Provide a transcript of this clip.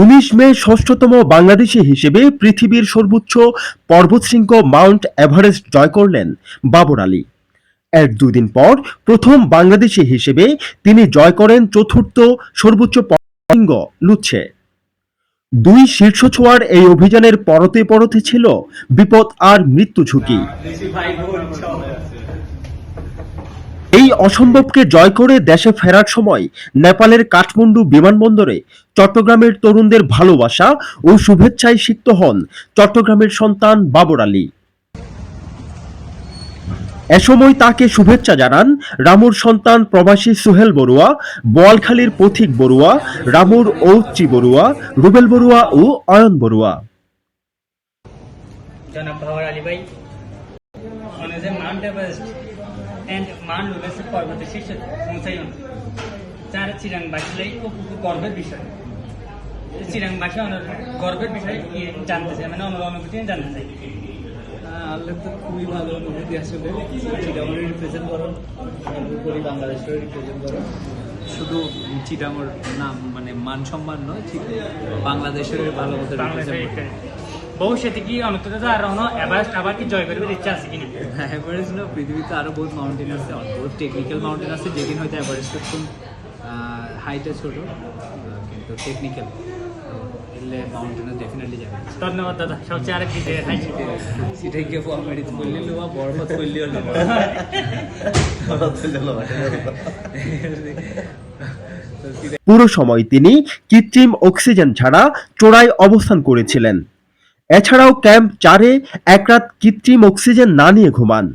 উনিশ মে ষষ্ঠতম বাংলাদেশি হিসেবে পৃথিবীর সর্বোচ্চ পর্বতশৃঙ্গ মাউন্ট এভারেস্ট জয় করলেন বাবর আলী। এর দুদিন পর প্রথম বাংলাদেশি হিসেবে তিনি জয় করেন চতুর্থ সর্বোচ্চ পর্বতশৃঙ্গ লুচ্ছে দুই শীর্ষ ছোঁয়ার এই অভিযানের পরতে পরতে ছিল বিপদ আর মৃত্যু ঝুঁকি। এই অসম্ভবকে জয় করে দেশে ফেরার সময় নেপালের কাঠমান্ডু বিমানবন্দরে চট্টগ্রামের তরুণদের ভালোবাসা ও শুভেচ্ছায় সিক্ত হন চট্টগ্রামের সন্তান বাবর আলী। এ সময় তাকে শুভেচ্ছা জানান রামুর সন্তান প্রবাসী সুহেল বড়ুয়া, বোয়ালখালীর পথিক বড়ুয়া, রামুর ঔচি বড়ুয়া, রুবেল বড়ুয়া ও অয়ন বড়ুয়া। জনাব ভাই and Mount Everest পর্বতের শীর্ষে পৌঁছাইন যার চিরাংবাসীলাই খুব গর্বের বিষয় চিরাংবাসী অনেক গর্বের বিষয় কি জানতে চাই মানে অনেক অনুভূতি জানতে চাই আল্লাহ তো খুবই ভালো অনুভূতি আসলে চিটামোর রিপ্রেজেন্ট করো সর্বোপরি বাংলাদেশের রিপ্রেজেন্ট করো শুধু চিটামোর নাম মানে মান সম্মান নয় ঠিক? বাংলাদেশের ভালো মতো রিপ্রেজেন্ট ভবিষ্যতে কি অন্তত আর এভারেস্ট আবার কি জয় করবে ইচ্ছা আছে কিনা? এভারেস্ট না পৃথিবীতে আরও বহুত মাউন্টেন আছে বহুত টেকনিক্যাল মাউন্টেন আছে যেদিন হয়তো এভারেস্ট খুব হাইটে ছোট কিন্তু টেকনিক্যাল এলে মাউন্টেনে ডেফিনেটলি যাবে। ধন্যবাদ দাদা সবচেয়ে আরেক দিকে করলে করলে পুরো সময় তিনি কৃত্রিম অক্সিজেন ছাড়া চোরাই অবস্থান করেছিলেন। এছাড়াও ক্যাম্প চারে এক রাত কৃত্রিম অক্সিজেন না নিয়ে ঘুমান।